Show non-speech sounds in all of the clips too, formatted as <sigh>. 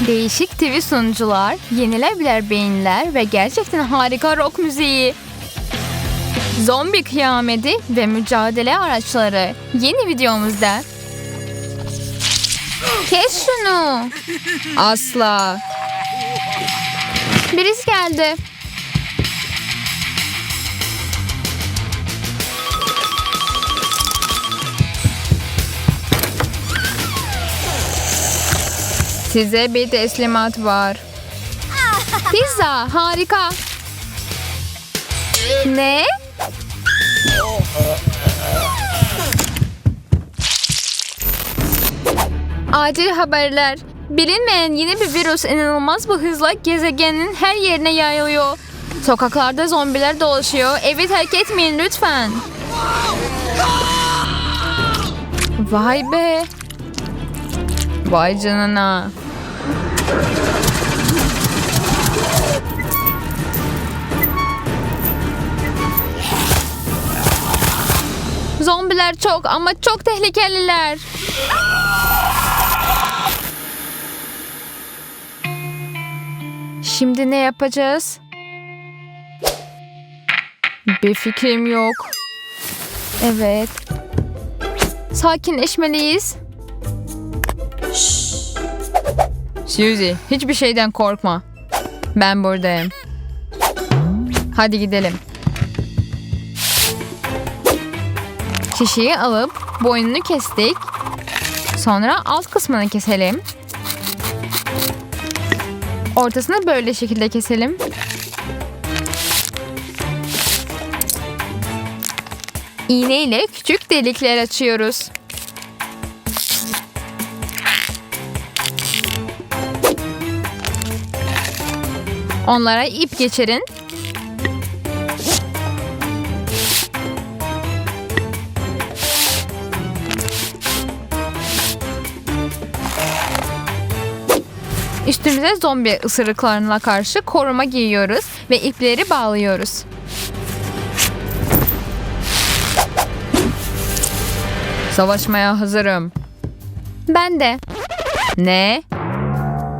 Değişik TV sunucular, yenilebilir beyinler ve gerçekten harika rock müziği. Zombi kıyameti ve mücadele araçları yeni videomuzda. Kes şunu. Asla. Birisi geldi. Size bir teslimat var. Pizza harika. Ne? Acil haberler. Bilinmeyen yeni bir virüs inanılmaz bir hızla gezegenin her yerine yayılıyor. Sokaklarda zombiler dolaşıyor. Evi terk etmeyin lütfen. Vay be. Vay canına. Zombiler çok ama çok tehlikeliler. Şimdi ne yapacağız? Bir fikrim yok. Evet. Sakinleşmeliyiz. Suzy, hiçbir şeyden korkma. Ben buradayım. Hadi gidelim. Şişeyi alıp boynunu kestik. Sonra alt kısmını keselim. Ortasını böyle şekilde keselim. İğne ile küçük delikler açıyoruz. Onlara ip geçirin. Üstümüze zombi ısırıklarına karşı koruma giyiyoruz ve ipleri bağlıyoruz. Savaşmaya hazırım. Ben de. Ne?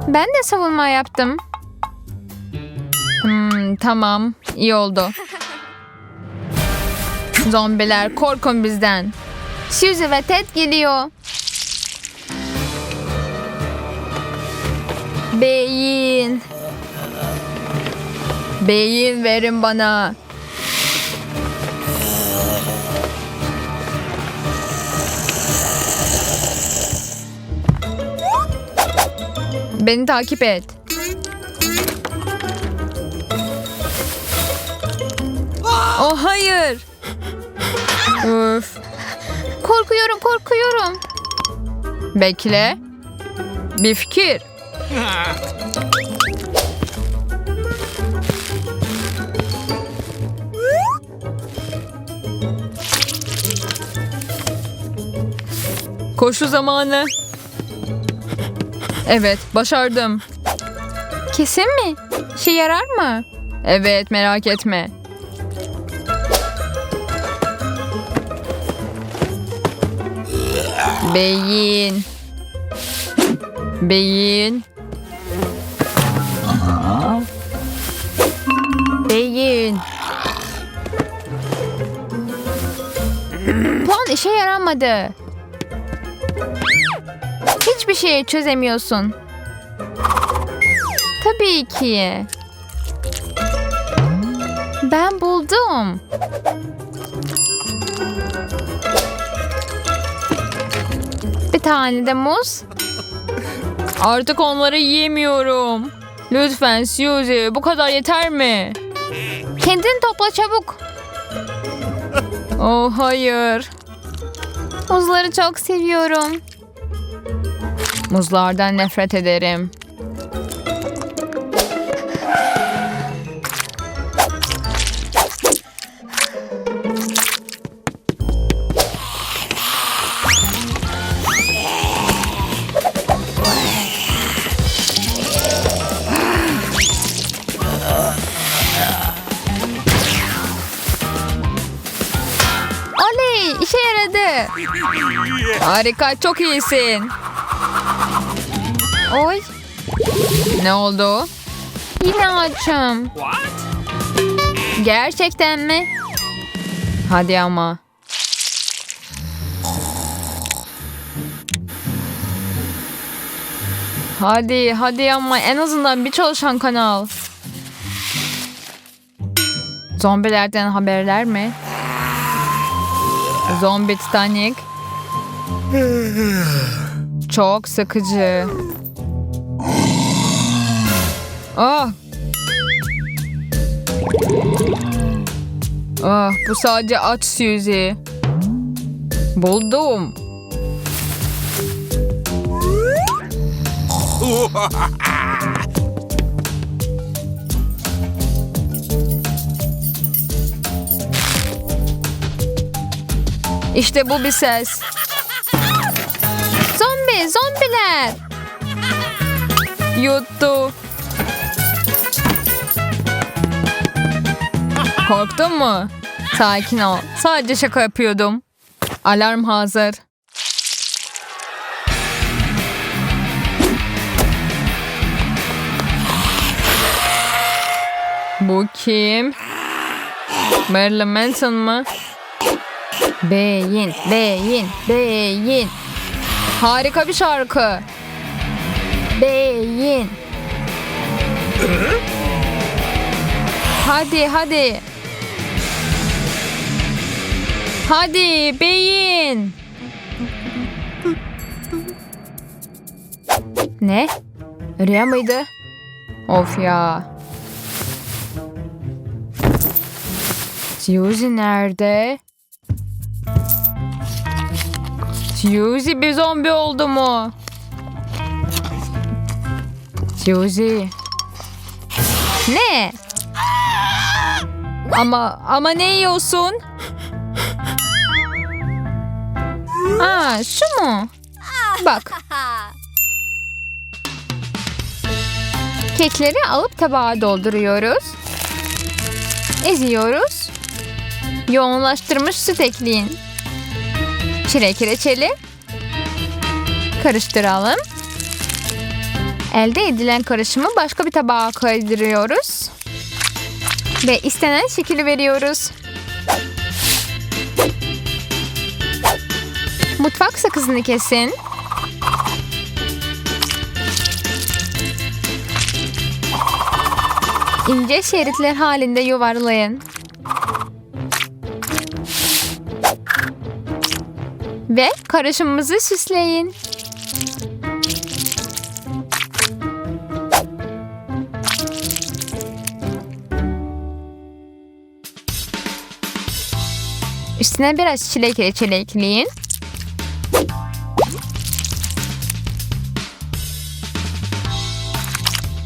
Ben de savunma yaptım. Hmm, tamam, iyi oldu. Zombiler korkun bizden. Suzy ve Ted geliyor. Beyin. Beyin verin bana. Beni takip et. Oh hayır. Üf. Korkuyorum, korkuyorum. Bekle. Bir fikir. <laughs> Koşu zamanı. Evet, başardım. Kesin mi? İşe yarar mı? Evet, merak etme. Beyin. Beyin. Beyin. İşe yaramadı. Hiçbir şeyi çözemiyorsun. Tabii ki. Ben buldum. Bir tane de muz. Artık onları yiyemiyorum. Lütfen Suzy bu kadar yeter mi? Kendini topla çabuk. Oh hayır. Muzları çok seviyorum. Muzlardan nefret ederim. Harika çok iyisin. Oy Ne oldu? Yine açım. Gerçekten mi? Hadi ama. Hadi hadi ama en azından bir çalışan kanal. Zombilerden haberler mi? Zombi Titanic. Çok sıkıcı. Ah. Ah, bu sadece aç Suzy. Buldum. <laughs> İşte bu bir ses. Zombi, zombiler. Yuttu. Korktun mu? Sakin ol. Sadece şaka yapıyordum. Alarm hazır. Bu kim? Marilyn Manson mı? Beyin, beyin, beyin. Harika bir şarkı. Beyin. Hadi, hadi. Hadi beyin. Ne? Rüya mıydı? Of ya. Suzy nerede? Suzy bir zombi oldu mu? Suzy. Ne? Ama ama ne yiyorsun? Aa şu mu? Bak. Kekleri alıp tabağa dolduruyoruz. Eziyoruz. Yoğunlaştırmış süt ekleyin. Çilek reçeli. Karıştıralım. Elde edilen karışımı başka bir tabağa kaydırıyoruz. Ve istenen şekli veriyoruz. Mutfak sakızını kesin. İnce şeritler halinde yuvarlayın. Ve karışımımızı süsleyin. Üstüne biraz çilek reçeli ekleyin.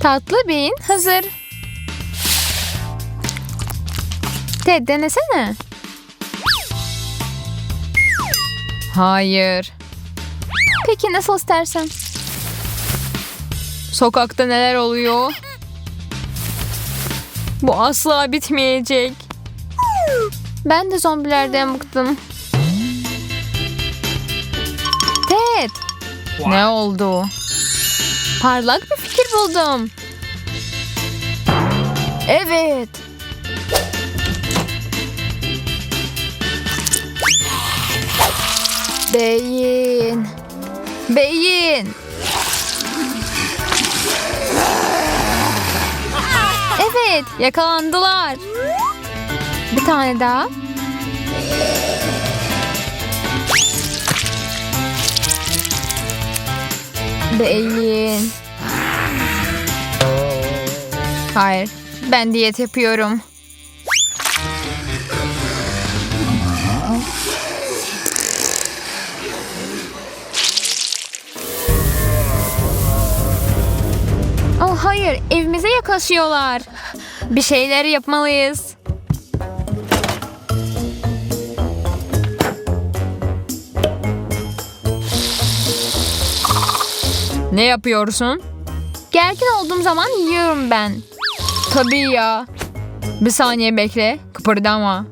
Tatlı beyin hazır. Ted denesene. Hayır. Peki nasıl istersen. Sokakta neler oluyor? Bu asla bitmeyecek. Ben de zombilerden bıktım. Ted. Ne oldu? Parlak bir fikir buldum. Evet. Beyin. Beyin. Evet, yakalandılar. Bir tane daha. Beyin. Hayır, ben diyet yapıyorum. Hayır, evimize yaklaşıyorlar. Bir şeyler yapmalıyız. Ne yapıyorsun? Gergin olduğum zaman yiyorum ben. Tabii ya. Bir saniye bekle. Kıpırdama.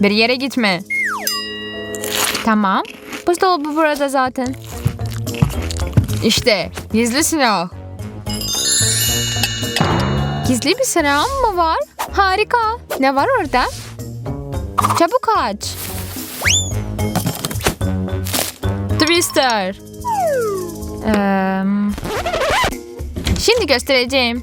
Bir yere gitme. Tamam. Buzdolabı burada zaten. İşte gizli silah. Gizli bir sıram mı var? Harika. Ne var orada? Çabuk aç. Twister. Eee, şimdi göstereceğim.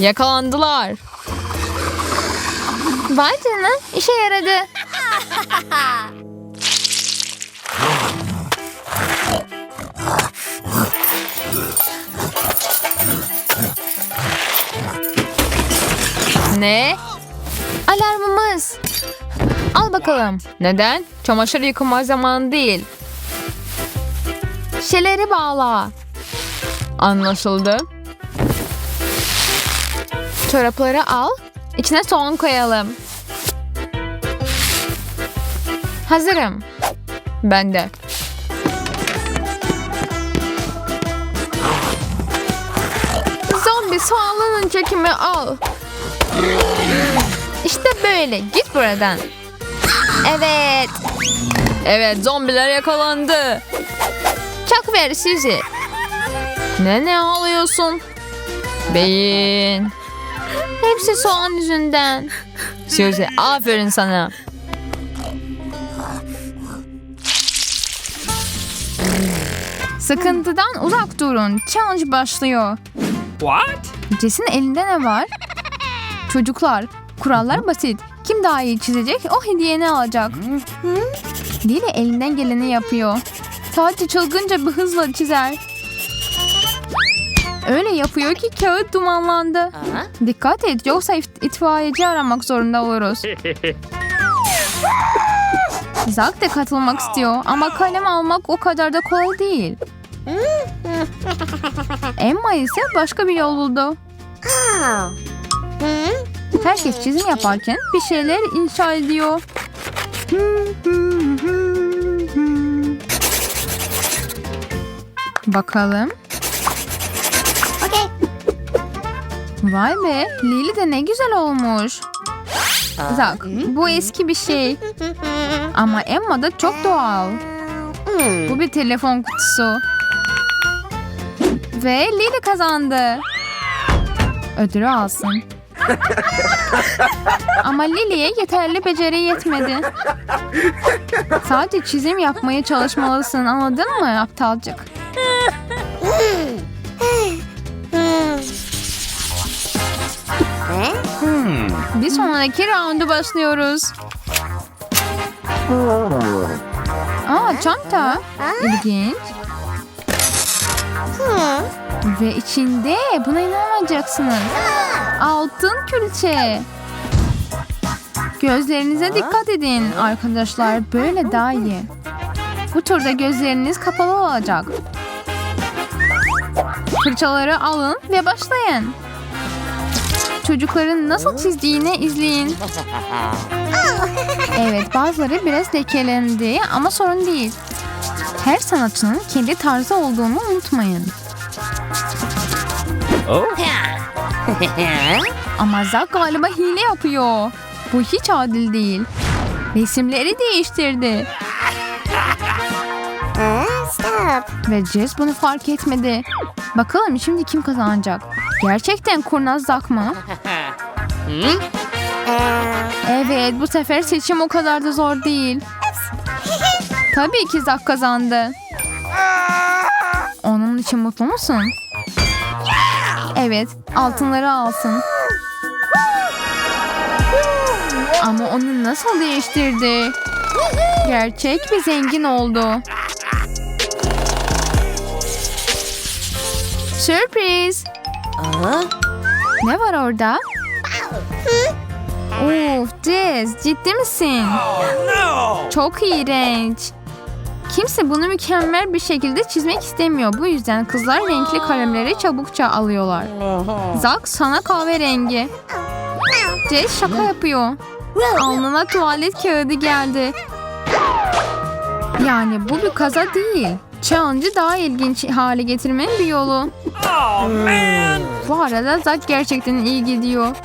Yakalandılar. Vay canına işe yaradı. Ne? Alarmımız. Al bakalım. Neden? Çamaşır yıkama zamanı değil. Şişeleri bağla. Anlaşıldı. Çorapları al. İçine soğan koyalım. Hazırım. Ben de. Zombi soğanlının çekimi al. İşte böyle. Git buradan. Evet. Evet zombiler yakalandı. Çak ver Suzy. Ne ne ağlıyorsun? Beyin. Hepsi soğan yüzünden. Suzy aferin sana. Sıkıntıdan uzak durun. Challenge başlıyor. What? Jess'in elinde ne var? Çocuklar, kurallar basit. Kim daha iyi çizecek o hediyeni alacak. Lili elinden geleni yapıyor. Sadece çılgınca bir hızla çizer. Öyle yapıyor ki kağıt dumanlandı. Dikkat et yoksa it- itfaiyeci aramak zorunda oluruz. <laughs> Zak da katılmak istiyor ama kalem almak o kadar da kolay değil. Emma ise başka bir yol buldu. Herkes çizim yaparken bir şeyler inşa ediyor. Bakalım. Vay be, Lili de ne güzel olmuş. Zak, bu eski bir şey. Ama Emma da çok doğal. Bu bir telefon kutusu. Ve Lili kazandı. Ödülü alsın. <laughs> Ama Lily'ye yeterli beceri yetmedi. Sadece çizim yapmaya çalışmalısın anladın mı aptalcık? Bir sonraki roundu başlıyoruz. Aa çanta. İlginç. Ve içinde buna inanamayacaksınız. Altın külçe. Gözlerinize dikkat edin arkadaşlar. Böyle daha iyi. Bu turda gözleriniz kapalı olacak. Fırçaları alın ve başlayın. Çocukların nasıl çizdiğini izleyin. <laughs> Evet bazıları biraz lekelendi ama sorun değil. Her sanatçının kendi tarzı olduğunu unutmayın. Oh. <laughs> Ama Zack galiba hile yapıyor. Bu hiç adil değil. Resimleri değiştirdi. <laughs> stop. Ve Jess bunu fark etmedi. Bakalım şimdi kim kazanacak? Gerçekten kurnaz Zack mı? <laughs> Evet bu sefer seçim o kadar da zor değil. Tabii ki Zack kazandı. Onun için mutlu musun? Evet altınları alsın. Ama onu nasıl değiştirdi? Gerçek bir zengin oldu. Sürpriz. Ne var orada? Of Jess ciddi misin? No! Çok iğrenç. Kimse bunu mükemmel bir şekilde çizmek istemiyor. Bu yüzden kızlar renkli kalemleri çabukça alıyorlar. Zack sana kahverengi. Jess şaka yapıyor. Alnına tuvalet kağıdı geldi. Yani bu bir kaza değil. Challenge'ı daha ilginç hale getirmenin bir yolu. Oh man! Bu arada Zack gerçekten iyi gidiyor.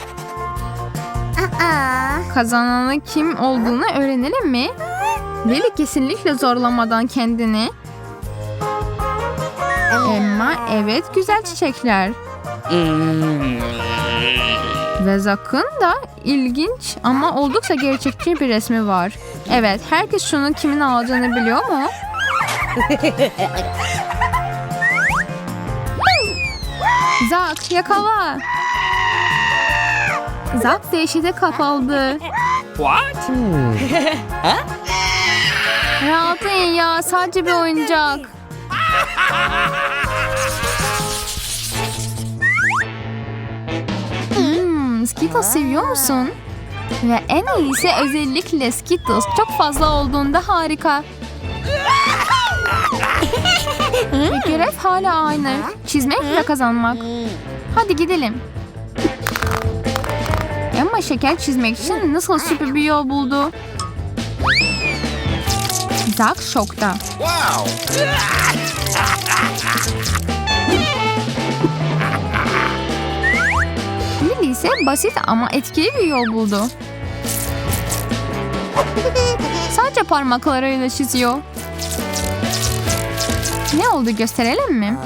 Kazananın kim olduğunu öğrenelim mi? Lily kesinlikle zorlamadan kendini. Emma evet güzel çiçekler. Ve Zak'ın da ilginç ama oldukça gerçekçi bir resmi var. Evet, herkes şunun kimin aldığını biliyor mu? Zak, yakala. Zak dehşete kapıldı. What? <laughs> Rahatlayın ya, sadece bir oyuncak. Hmm, Skittles seviyor musun? Ve en iyisi özellikle Skittles çok fazla olduğunda harika. Ve görev hala aynı. Çizmek ve kazanmak. Hadi gidelim. Ama şeker çizmek için nasıl süper bir yol buldu? Zack şokta. Lily ise basit ama etkili bir yol buldu. Sadece parmaklarıyla çiziyor. Ne oldu gösterelim mi?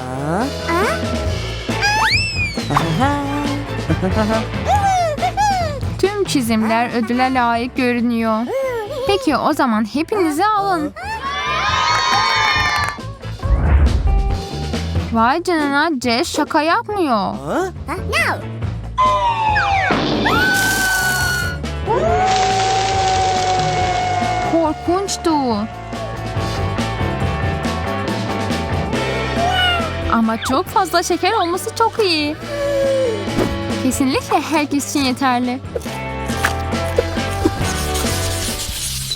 Tüm çizimler ödüle layık görünüyor. Peki o zaman hepinizi alın. Vay canına Jess şaka yapmıyor. Korkunçtu. Ama çok fazla şeker olması çok iyi. Kesinlikle herkes için yeterli.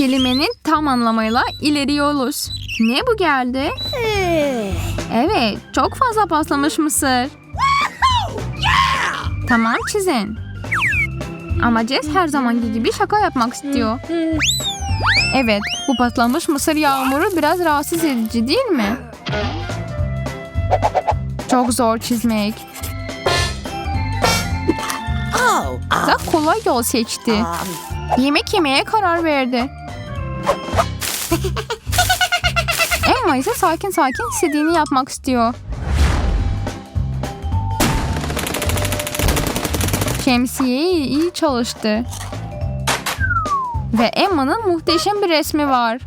Kelimenin tam anlamıyla ileriyoruz. Ne bu geldi? Evet, çok fazla paslamış mısır. Tamam çizin. Ama Jess her zamanki gibi şaka yapmak istiyor. Evet, bu patlamış mısır yağmuru biraz rahatsız edici değil mi? Çok zor çizmek. Zak kolay yol seçti. Yemek yemeye karar verdi. <laughs> Emma ise sakin sakin istediğini yapmak istiyor. Şemsiye iyi çalıştı. Ve Emma'nın muhteşem bir resmi var.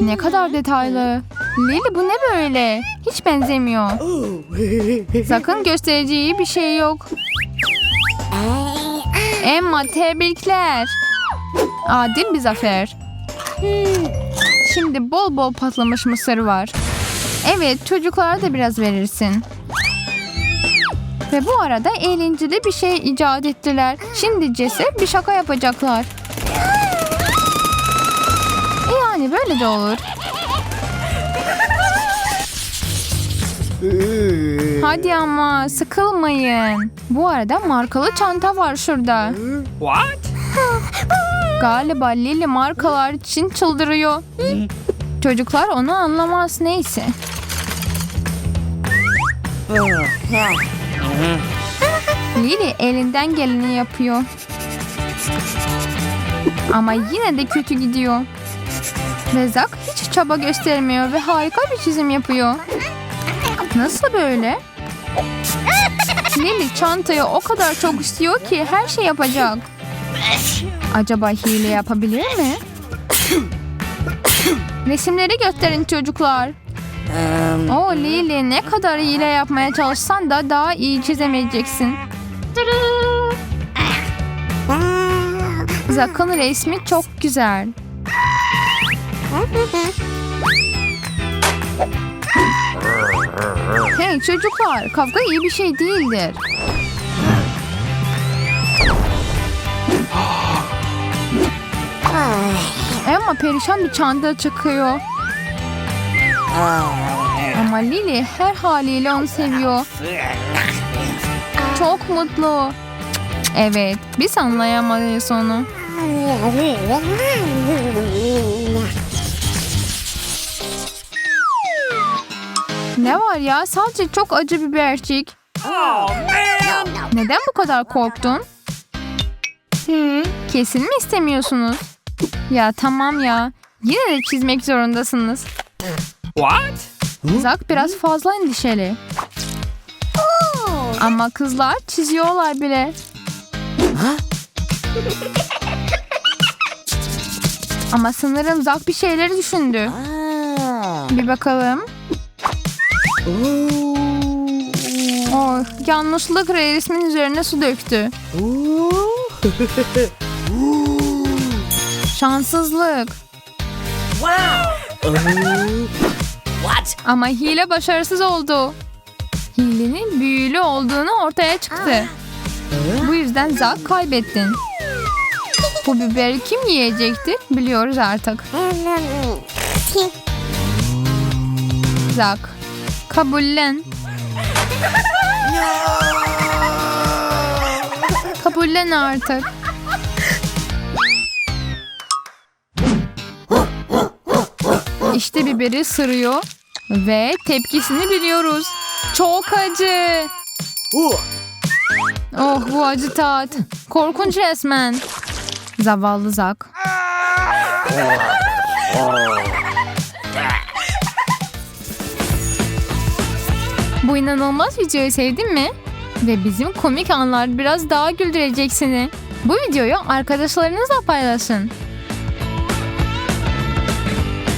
Ne kadar detaylı. Lily bu ne böyle? Hiç benzemiyor. Sakın göstereceği bir şey yok. Emma tebrikler. Adil bir zafer. Şimdi bol bol patlamış mısır var. Evet çocuklara da biraz verirsin. Ve bu arada eğlenceli bir şey icat ettiler. Şimdi Jess'e bir şaka yapacaklar. E yani böyle de olur. Hadi ama sıkılmayın. Bu arada markalı çanta var şurada. What? <laughs> Galiba Lily markalar için çıldırıyor. Çocuklar onu anlamaz neyse. Lily elinden geleni yapıyor. Ama yine de kötü gidiyor. Ve Zack hiç çaba göstermiyor ve harika bir çizim yapıyor. Nasıl böyle? Lily çantayı o kadar çok istiyor ki her şey yapacak. Acaba hile yapabilir mi? Resimleri gösterin çocuklar. O Lily ne kadar hile yapmaya çalışsan da daha iyi çizemeyeceksin. Zak'ın resmi çok güzel. Hey çocuklar kavga iyi bir şey değildir. Emma perişan bir çanta çıkıyor. Ama Lily her haliyle onu seviyor. Çok mutlu. Evet, biz anlayamayız onu. Ne var ya? Sadece çok acı bibercik. Oh man! Neden bu kadar korktun? Hı, kesin mi istemiyorsunuz? Ya tamam ya. Yine de çizmek zorundasınız. What? Zak biraz fazla endişeli. Ama kızlar çiziyorlar bile. Ama sanırım Zak bir şeyleri düşündü. Bir bakalım. Oh, yanlışlıkla resmin üzerine su döktü. <laughs> Şanssızlık. <laughs> What? Ama hile başarısız oldu. Hilenin büyülü olduğunu ortaya çıktı. Bu yüzden Zak kaybettin. Bu biberi kim yiyecekti biliyoruz artık. Zak, kabullen. Kabullen artık. İşte biberi sırıyor ve tepkisini biliyoruz. Çok acı. Oh bu acı tat. Korkunç resmen. Zavallı Zak. Bu inanılmaz videoyu sevdin mi? Ve bizim komik anlar biraz daha güldürecek seni. Bu videoyu arkadaşlarınızla paylaşın.